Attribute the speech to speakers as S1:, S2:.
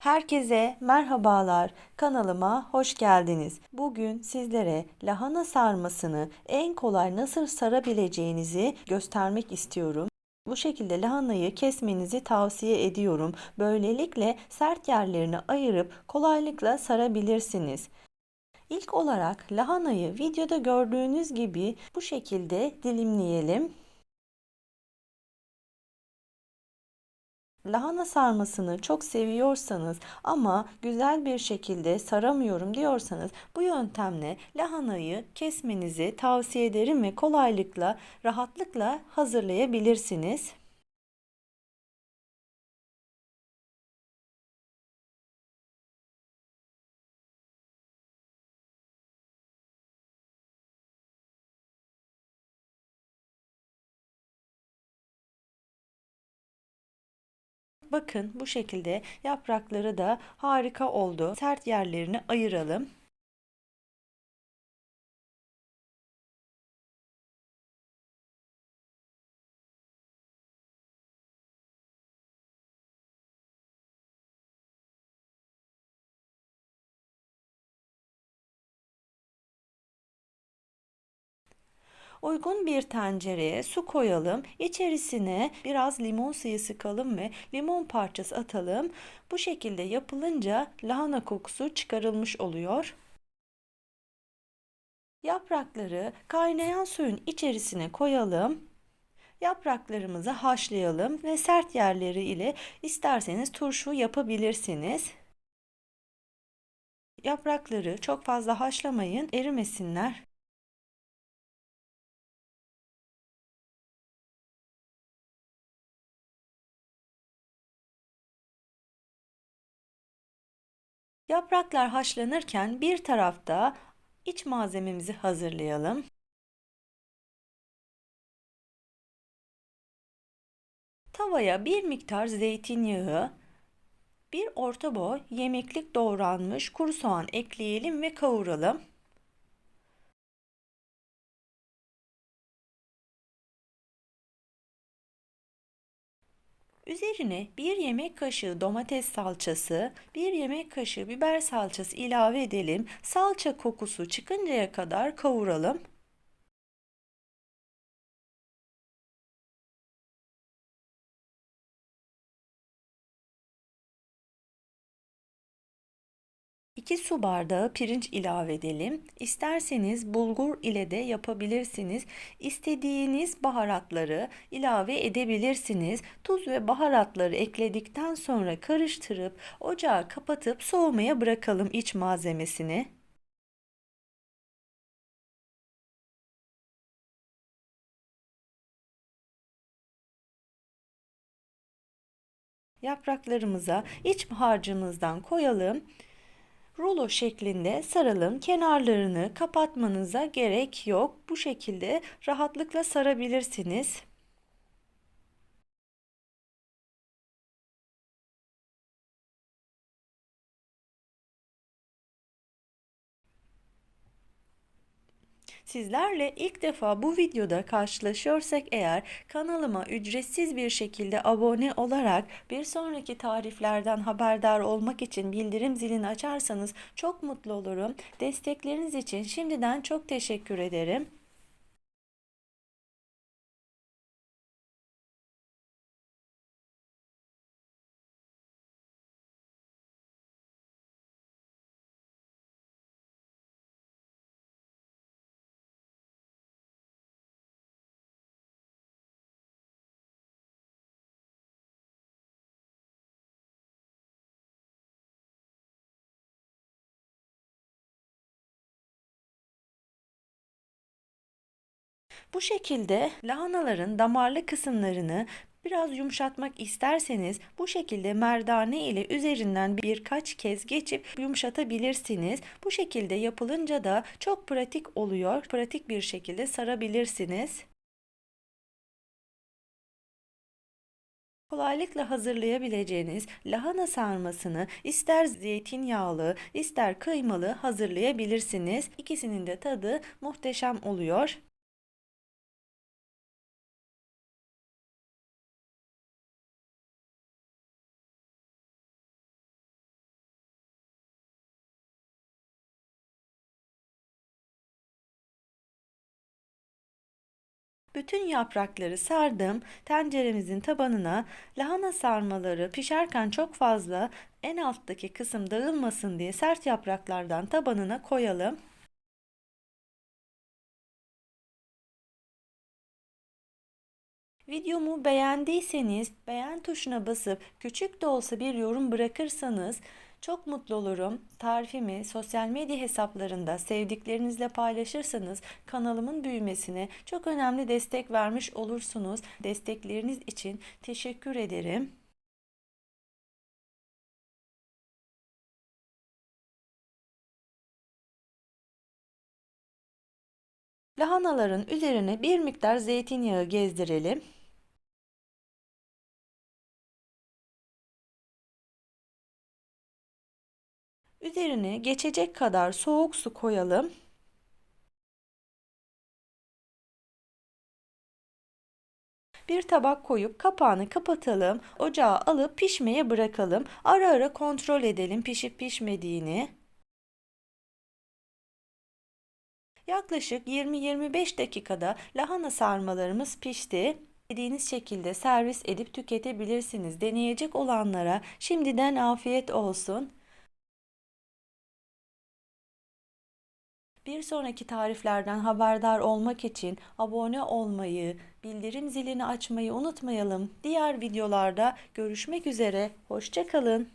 S1: Herkese merhabalar. Kanalıma hoş geldiniz. Bugün sizlere lahana sarmasını en kolay nasıl sarabileceğinizi göstermek istiyorum. Bu şekilde lahanayı kesmenizi tavsiye ediyorum. Böylelikle sert yerlerini ayırıp kolaylıkla sarabilirsiniz. İlk olarak lahanayı videoda gördüğünüz gibi bu şekilde dilimleyelim. Lahana sarmasını çok seviyorsanız ama güzel bir şekilde saramıyorum diyorsanız bu yöntemle lahanayı kesmenizi tavsiye ederim ve kolaylıkla, rahatlıkla hazırlayabilirsiniz. Bakın bu şekilde yaprakları da harika oldu. Sert yerlerini ayıralım. Uygun bir tencereye su koyalım. İçerisine biraz limon suyu sıkalım ve limon parçası atalım. Bu şekilde yapılınca lahana kokusu çıkarılmış oluyor. Yaprakları kaynayan suyun içerisine koyalım. Yapraklarımızı haşlayalım ve sert yerleri ile isterseniz turşu yapabilirsiniz. Yaprakları çok fazla haşlamayın, erimesinler. Yapraklar haşlanırken bir tarafta iç malzememizi hazırlayalım. Tavaya bir miktar zeytinyağı, bir orta boy yemeklik doğranmış kuru soğan ekleyelim ve kavuralım. Üzerine bir yemek kaşığı domates salçası, bir yemek kaşığı biber salçası ilave edelim. Salça kokusu çıkıncaya kadar kavuralım. İki su bardağı pirinç ilave edelim. İsterseniz bulgur ile de yapabilirsiniz. İstediğiniz baharatları ilave edebilirsiniz. Tuz ve baharatları ekledikten sonra karıştırıp ocağı kapatıp soğumaya bırakalım iç malzemesini. Yapraklarımıza iç harcımızdan koyalım rulo şeklinde saralım. Kenarlarını kapatmanıza gerek yok. Bu şekilde rahatlıkla sarabilirsiniz. Sizlerle ilk defa bu videoda karşılaşıyorsak eğer kanalıma ücretsiz bir şekilde abone olarak bir sonraki tariflerden haberdar olmak için bildirim zilini açarsanız çok mutlu olurum. Destekleriniz için şimdiden çok teşekkür ederim. Bu şekilde lahanaların damarlı kısımlarını biraz yumuşatmak isterseniz bu şekilde merdane ile üzerinden birkaç kez geçip yumuşatabilirsiniz. Bu şekilde yapılınca da çok pratik oluyor. Pratik bir şekilde sarabilirsiniz. Kolaylıkla hazırlayabileceğiniz lahana sarmasını ister zeytinyağlı ister kıymalı hazırlayabilirsiniz. İkisinin de tadı muhteşem oluyor. Bütün yaprakları sardım. Tenceremizin tabanına lahana sarmaları pişerken çok fazla en alttaki kısım dağılmasın diye sert yapraklardan tabanına koyalım. Videomu beğendiyseniz beğen tuşuna basıp küçük de olsa bir yorum bırakırsanız çok mutlu olurum. Tarifimi sosyal medya hesaplarında sevdiklerinizle paylaşırsanız kanalımın büyümesine çok önemli destek vermiş olursunuz. Destekleriniz için teşekkür ederim. Lahanaların üzerine bir miktar zeytinyağı gezdirelim. Üzerine geçecek kadar soğuk su koyalım. Bir tabak koyup kapağını kapatalım. Ocağa alıp pişmeye bırakalım. Ara ara kontrol edelim pişip pişmediğini. Yaklaşık 20-25 dakikada lahana sarmalarımız pişti. İstediğiniz şekilde servis edip tüketebilirsiniz. Deneyecek olanlara şimdiden afiyet olsun. Bir sonraki tariflerden haberdar olmak için abone olmayı, bildirim zilini açmayı unutmayalım. Diğer videolarda görüşmek üzere. Hoşçakalın.